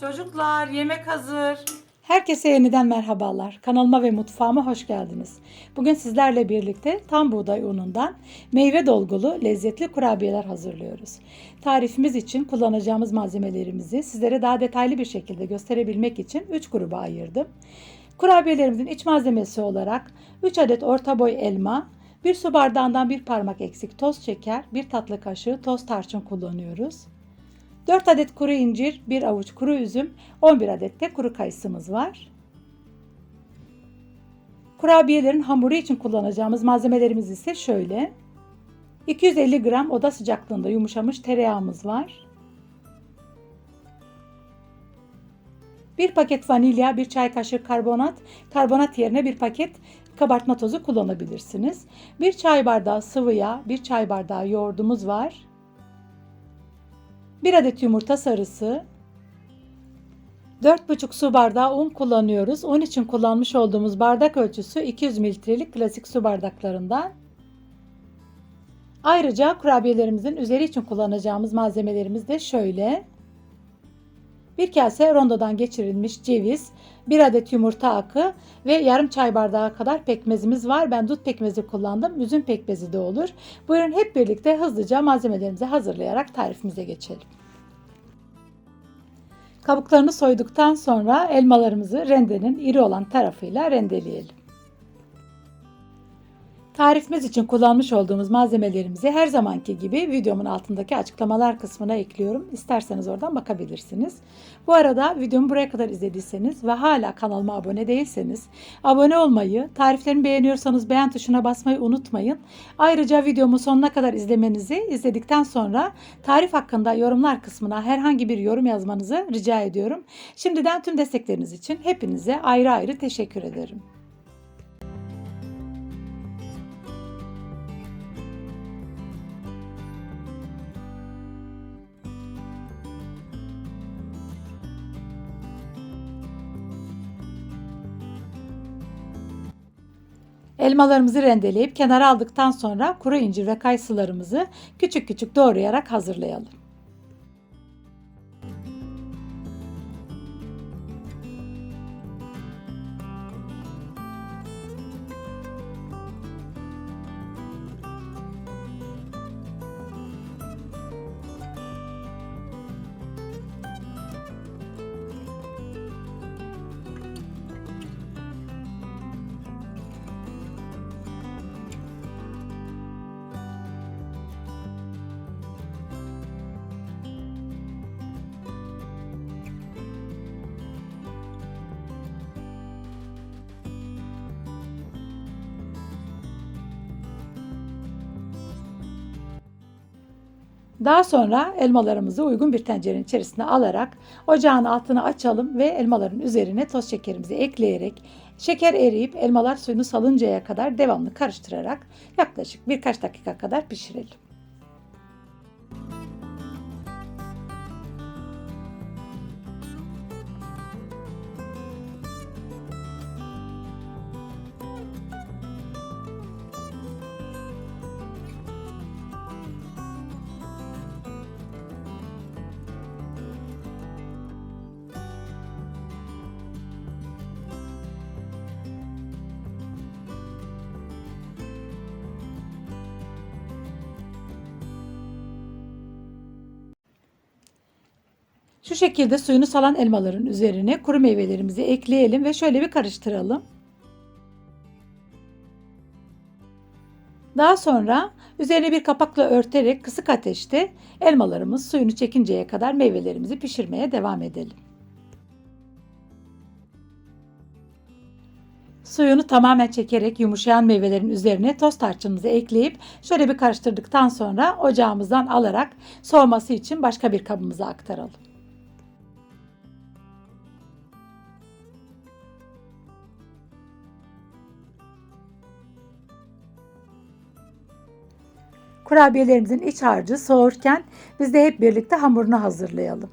Çocuklar yemek hazır. Herkese yeniden merhabalar. Kanalıma ve mutfağıma hoş geldiniz. Bugün sizlerle birlikte tam buğday unundan meyve dolgulu lezzetli kurabiyeler hazırlıyoruz. Tarifimiz için kullanacağımız malzemelerimizi sizlere daha detaylı bir şekilde gösterebilmek için 3 gruba ayırdım. Kurabiyelerimizin iç malzemesi olarak 3 adet orta boy elma, 1 su bardağından bir parmak eksik toz şeker, 1 tatlı kaşığı toz tarçın kullanıyoruz. 4 adet kuru incir, 1 avuç kuru üzüm, 11 adet de kuru kayısımız var. Kurabiyelerin hamuru için kullanacağımız malzemelerimiz ise şöyle. 250 gram oda sıcaklığında yumuşamış tereyağımız var. 1 paket vanilya, 1 çay kaşığı karbonat, karbonat yerine bir paket kabartma tozu kullanabilirsiniz. 1 çay bardağı sıvı yağ, 1 çay bardağı yoğurdumuz var. 1 adet yumurta sarısı, 4,5 su bardağı un kullanıyoruz. Un için kullanmış olduğumuz bardak ölçüsü 200 mililitrelik klasik su bardaklarından. Ayrıca kurabiyelerimizin üzeri için kullanacağımız malzemelerimiz de şöyle. Bir kase rondodan geçirilmiş ceviz, bir adet yumurta akı ve yarım çay bardağı kadar pekmezimiz var. Ben dut pekmezi kullandım. Üzüm pekmezi de olur. Buyurun hep birlikte hızlıca malzemelerimizi hazırlayarak tarifimize geçelim. Kabuklarını soyduktan sonra elmalarımızı rendenin iri olan tarafıyla rendeleyelim. Tarifimiz için kullanmış olduğumuz malzemelerimizi her zamanki gibi videomun altındaki açıklamalar kısmına ekliyorum. İsterseniz oradan bakabilirsiniz. Bu arada videomu buraya kadar izlediyseniz ve hala kanalıma abone değilseniz abone olmayı, tariflerimi beğeniyorsanız beğen tuşuna basmayı unutmayın. Ayrıca videomu sonuna kadar izlemenizi, izledikten sonra tarif hakkında yorumlar kısmına herhangi bir yorum yazmanızı rica ediyorum. Şimdiden tüm destekleriniz için hepinize ayrı ayrı teşekkür ederim. Elmalarımızı rendeleyip kenara aldıktan sonra kuru incir ve kayısılarımızı küçük küçük doğrayarak hazırlayalım. Daha sonra elmalarımızı uygun bir tencerenin içerisine alarak ocağın altını açalım ve elmaların üzerine toz şekerimizi ekleyerek şeker eriyip elmalar suyunu salıncaya kadar devamlı karıştırarak yaklaşık birkaç dakika kadar pişirelim. Şekilde suyunu salan elmaların üzerine kuru meyvelerimizi ekleyelim ve şöyle bir karıştıralım. Daha sonra üzerine bir kapakla örterek kısık ateşte elmalarımız suyunu çekinceye kadar meyvelerimizi pişirmeye devam edelim. Suyunu tamamen çekerek yumuşayan meyvelerin üzerine toz tarçınımızı ekleyip şöyle bir karıştırdıktan sonra ocağımızdan alarak soğuması için başka bir kabımıza aktaralım. Kurabiyelerimizin iç harcı soğurken biz de hep birlikte hamurunu hazırlayalım.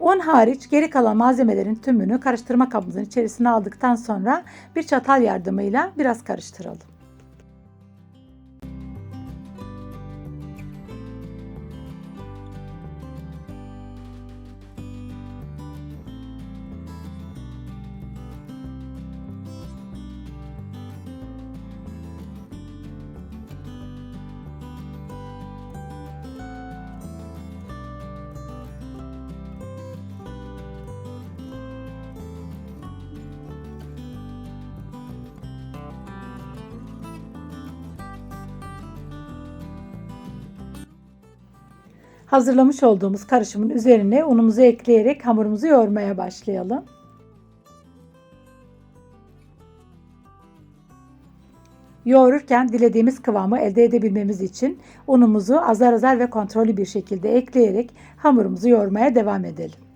Un hariç geri kalan malzemelerin tümünü karıştırma kabımızın içerisine aldıktan sonra bir çatal yardımıyla biraz karıştıralım. Hazırlamış olduğumuz karışımın üzerine unumuzu ekleyerek hamurumuzu yoğurmaya başlayalım. Yoğururken dilediğimiz kıvamı elde edebilmemiz için unumuzu azar azar ve kontrollü bir şekilde ekleyerek hamurumuzu yoğurmaya devam edelim.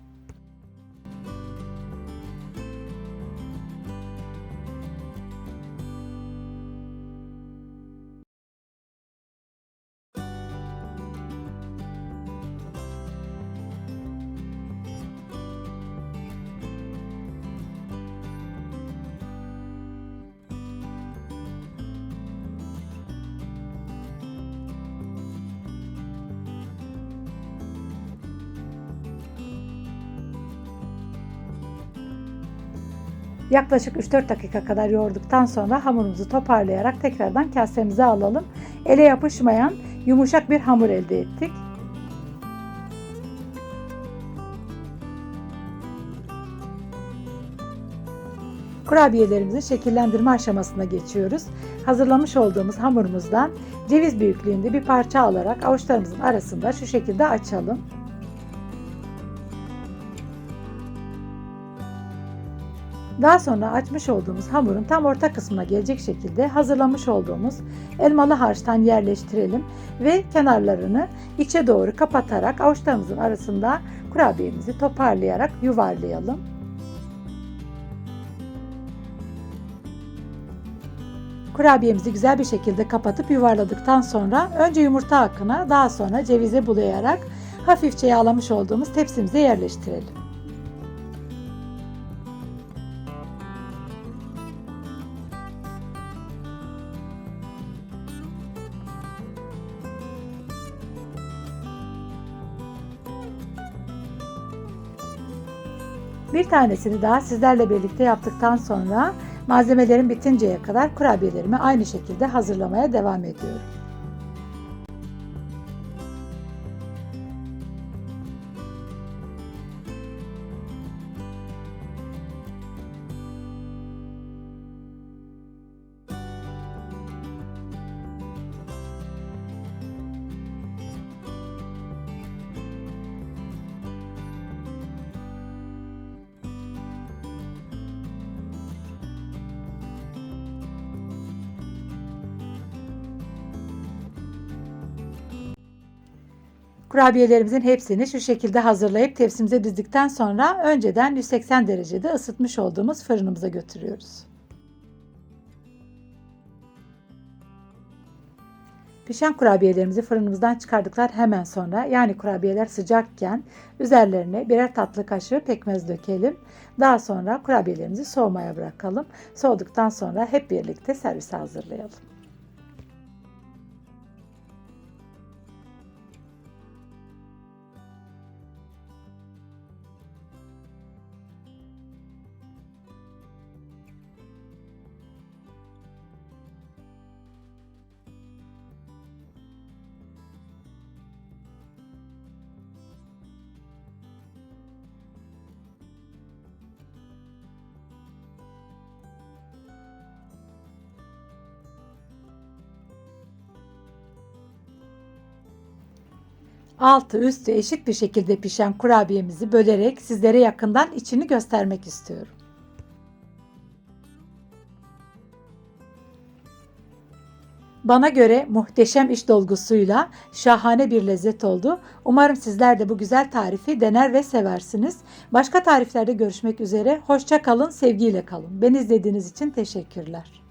Yaklaşık 3-4 dakika kadar yoğurduktan sonra hamurumuzu toparlayarak tekrardan kasemize alalım. Ele yapışmayan yumuşak bir hamur elde ettik. Kurabiyelerimizi şekillendirme aşamasına geçiyoruz. Hazırlamış olduğumuz hamurumuzdan ceviz büyüklüğünde bir parça alarak avuçlarımızın arasında şu şekilde açalım. Daha sonra açmış olduğumuz hamurun tam orta kısmına gelecek şekilde hazırlamış olduğumuz elmalı harçtan yerleştirelim ve kenarlarını içe doğru kapatarak avuçlarımızın arasında kurabiyemizi toparlayarak yuvarlayalım. Kurabiyemizi güzel bir şekilde kapatıp yuvarladıktan sonra önce yumurta akına daha sonra cevize bulayarak hafifçe yağlamış olduğumuz tepsimize yerleştirelim. Bir tanesini daha sizlerle birlikte yaptıktan sonra malzemelerim bitinceye kadar kurabiyelerimi aynı şekilde hazırlamaya devam ediyorum. Kurabiyelerimizin hepsini şu şekilde hazırlayıp tepsimize dizdikten sonra önceden 180 derecede ısıtmış olduğumuz fırınımıza götürüyoruz. Pişen kurabiyelerimizi fırınımızdan çıkardıklar hemen sonra yani kurabiyeler sıcakken üzerlerine birer tatlı kaşığı pekmez dökelim. Daha sonra kurabiyelerimizi soğumaya bırakalım. Soğuduktan sonra hep birlikte servise hazırlayalım. Altı üstü eşit bir şekilde pişen kurabiyemizi bölerek sizlere yakından içini göstermek istiyorum. Bana göre muhteşem iş dolgusuyla şahane bir lezzet oldu. Umarım sizler de bu güzel tarifi dener ve seversiniz. Başka tariflerde görüşmek üzere. Hoşça kalın, sevgiyle kalın. Beni izlediğiniz için teşekkürler.